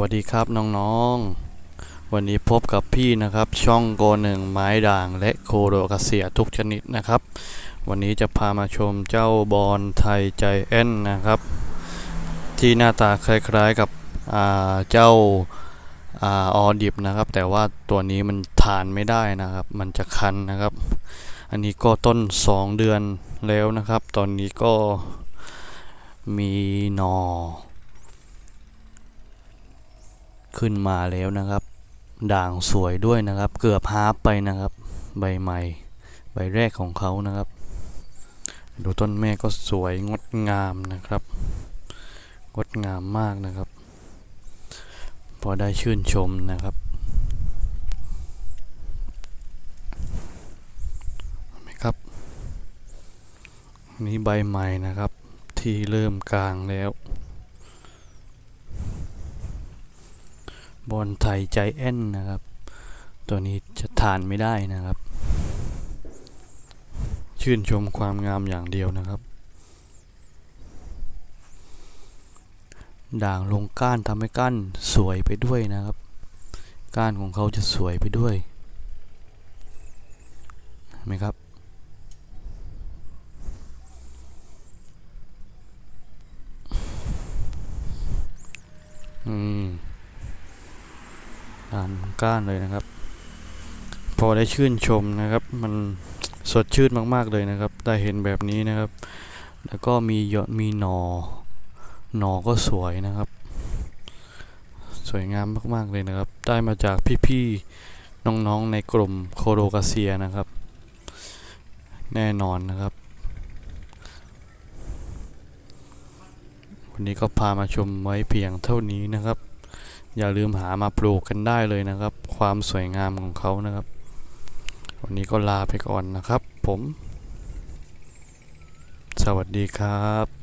วัสดีครับน้องๆ วันนี้พบกับพี่นะครับ ช่องโกหนึ่งไม้ด่างและโคโรกาเซียทุกชนิดนะครับ วันนี้จะพามาชมเจ้าบอลไทยใจแอนนะครับ ที่หน้าตาคล้ายๆกับเจ้าอาออดิบนะครับ แต่ว่าตัวนี้มันทานไม่ได้นะครับ มันจะคันนะครับ อันนี้ก็ต้น 2 เดือนแล้วนะครับ ตอนนี้ก็มีหนอ ขึ้นมาแล้วนะครับ ด่างสวยด้วยนะครับ เกือบฮาร์ปไปนะครับ ใบใหม่ ใบแรกของเขานะครับ ดูต้นแม่ก็สวยงดงามนะครับ งดงามมากนะครับ พอได้ชื่นชมนะครับไหมครับ นี่ใบใหม่นะครับ ที่เริ่มกลางแล้ว บอลไทยใจแอนนะครับ ตัวนี้จะทานไม่ได้นะครับ ชื่นชมความงามอย่างเดียวนะครับ ด่างลงก้านทำให้ก้านสวยไปด้วยนะครับ ก้านของเขาจะสวยไปด้วยเห็นไหมครับอืมานก้านเลยนะครับ พอได้ชื่นชมนะครับ มันสดชื่นมากๆเลยนะครับ ได้เห็นแบบนี้นะครับ แล้วก็มีหยอดมีหนอ หนอก็สวยนะครับ สวยงามมากๆเลยนะครับ ได้มาจากพี่ๆน้องๆในกลุ่มโคโรกาเซียนะครับ แน่นอนนะครับวันนี้ก็พามาชมไว้เพียงเท่านี้นะครับ อย่าลืมหามาปลูกกันได้เลยนะครับ ความสวยงามของเขานะครับ วันนี้ก็ลาไปก่อนนะครับ ผม สวัสดีครับ